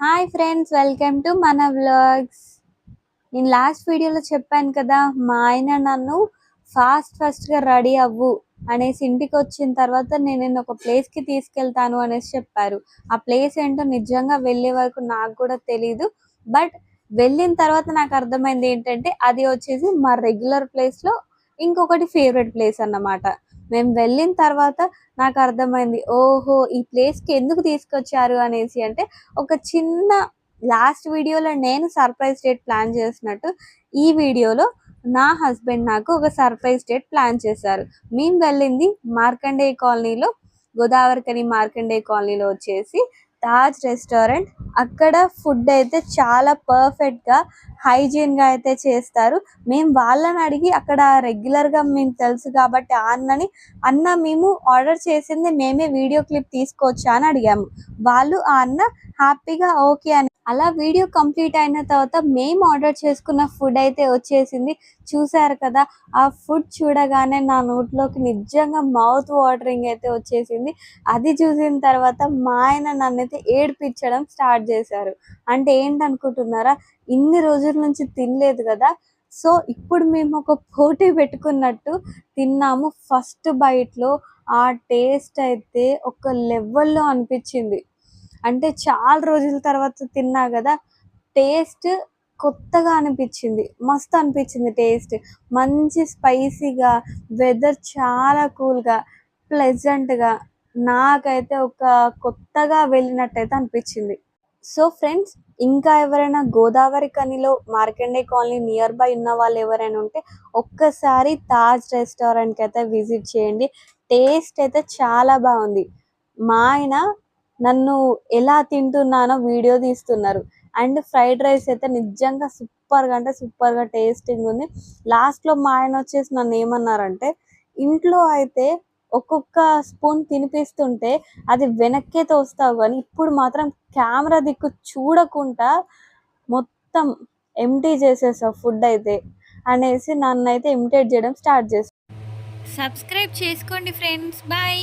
Hi friends welcome to మన vlogs నేను last వీడియోలో చెప్పాను కదా మా ఆయన నన్ను ఫాస్ట్ ఫాస్ట్గా రెడీ అవ్వు అనేసి ఇంటికి వచ్చిన తర్వాత నేను ఒక ప్లేస్కి తీసుకెళ్తాను అనేసి చెప్పారు. ఆ ప్లేస్ ఏంటో నిజంగా వెళ్ళే వరకు నాకు కూడా తెలీదు. బట్ వెళ్ళిన తర్వాత నాకు అర్థమైంది ఏంటంటే అది వచ్చేసి మా రెగ్యులర్ ప్లేస్లో ఇంకొకటి ఫేవరెట్ ప్లేస్ అన్నమాట. మేము వెళ్ళిన తర్వాత నాకు అర్థమైంది ఓహో ఈ ప్లేస్కి ఎందుకు తీసుకొచ్చారు అనేసి అంటే ఒక చిన్న లాస్ట్ వీడియోలో నేను సర్ప్రైజ్ డేట్ ప్లాన్ చేసినట్టు ఈ వీడియోలో నా హస్బెండ్ నాకు ఒక సర్ప్రైజ్ డేట్ ప్లాన్ చేశారు. మేము వెళ్ళింది మార్కండేయ కాలనీలో గోదావరికని మార్కండేయ కాలనీలో వచ్చేసి తాజ్ రెస్టారెంట్. అక్కడ ఫుడ్ అయితే చాలా పర్ఫెక్ట్గా హైజీన్గా అయితే చేస్తారు. మేము వాళ్ళని అడిగి అక్కడ రెగ్యులర్గా మేము తెలుసు కాబట్టి ఆ అన్నని అన్న మేము ఆర్డర్ చేసింది మేమే వీడియో క్లిప్ తీసుకోవచ్చా అని అడిగాము. వాళ్ళు ఆ అన్న హ్యాపీగా ఓకే అని అలా వీడియో కంప్లీట్ అయిన తర్వాత మేము ఆర్డర్ చేసుకున్న ఫుడ్ అయితే వచ్చేసింది. చూసారు కదా ఆ ఫుడ్ చూడగానే నా నోట్లోకి నిజంగా మౌత్ వాటరింగ్ అయితే వచ్చేసింది. అది చూసిన తర్వాత మా ఆయన నన్నైతే ఏడిపించడం స్టార్ట్ చేశారు. అంటే ఏంటనుకుంటున్నారా ఇన్ని రోజుల నుంచి తినలేదు కదా సో ఇప్పుడు మేము ఒక పోటీ పెట్టుకున్నట్టు తిన్నాము. ఫస్ట్ బైట్లో ఆ టేస్ట్ అయితే ఒక లెవెల్లో అనిపించింది. అంటే చాలా రోజుల తర్వాత తిన్నా కదా టేస్ట్ కొత్తగా అనిపించింది. మస్తు అనిపించింది టేస్ట్. మంచి స్పైసీగా వెదర్ చాలా కూల్గా ప్లెజెంట్గా నాకైతే ఒక కొత్తగా వెళ్ళినట్టయితే అనిపించింది. సో ఫ్రెండ్స్ ఇంకా ఎవరైనా గోదావరి కనిలో మార్కండే కాలనీ నియర్ బై ఉన్న వాళ్ళు ఎవరైనా ఉంటే ఒక్కసారి తాజ్ రెస్టారెంట్కి అయితే విజిట్ చేయండి. టేస్ట్ అయితే చాలా బాగుంది. మా ఆయన నన్ను ఎలా తింటున్నానో వీడియో తీస్తున్నారు. అండ్ ఫ్రైడ్ రైస్ అయితే నిజంగా సూపర్గా అంటే సూపర్గా టేస్టింగ్ ఉంది. లాస్ట్లో మా ఆయన వచ్చేసి నన్ను ఏమన్నారంటే ఇంట్లో అయితే ఒక్కొక్క స్పూన్ తినిపిస్తుంటే అది వెనక్కే తోస్తావు కానీ ఇప్పుడు మాత్రం కెమెరా దిక్కు చూడకుండా మొత్తం ఎంటీ చేసేసావు ఫుడ్ అయితే అనేసి నన్ను అయితే ఇమిటేట్ చేయడం స్టార్ట్ చేసి సబ్స్క్రైబ్ చేసుకోండి ఫ్రెండ్స్. బాయ్.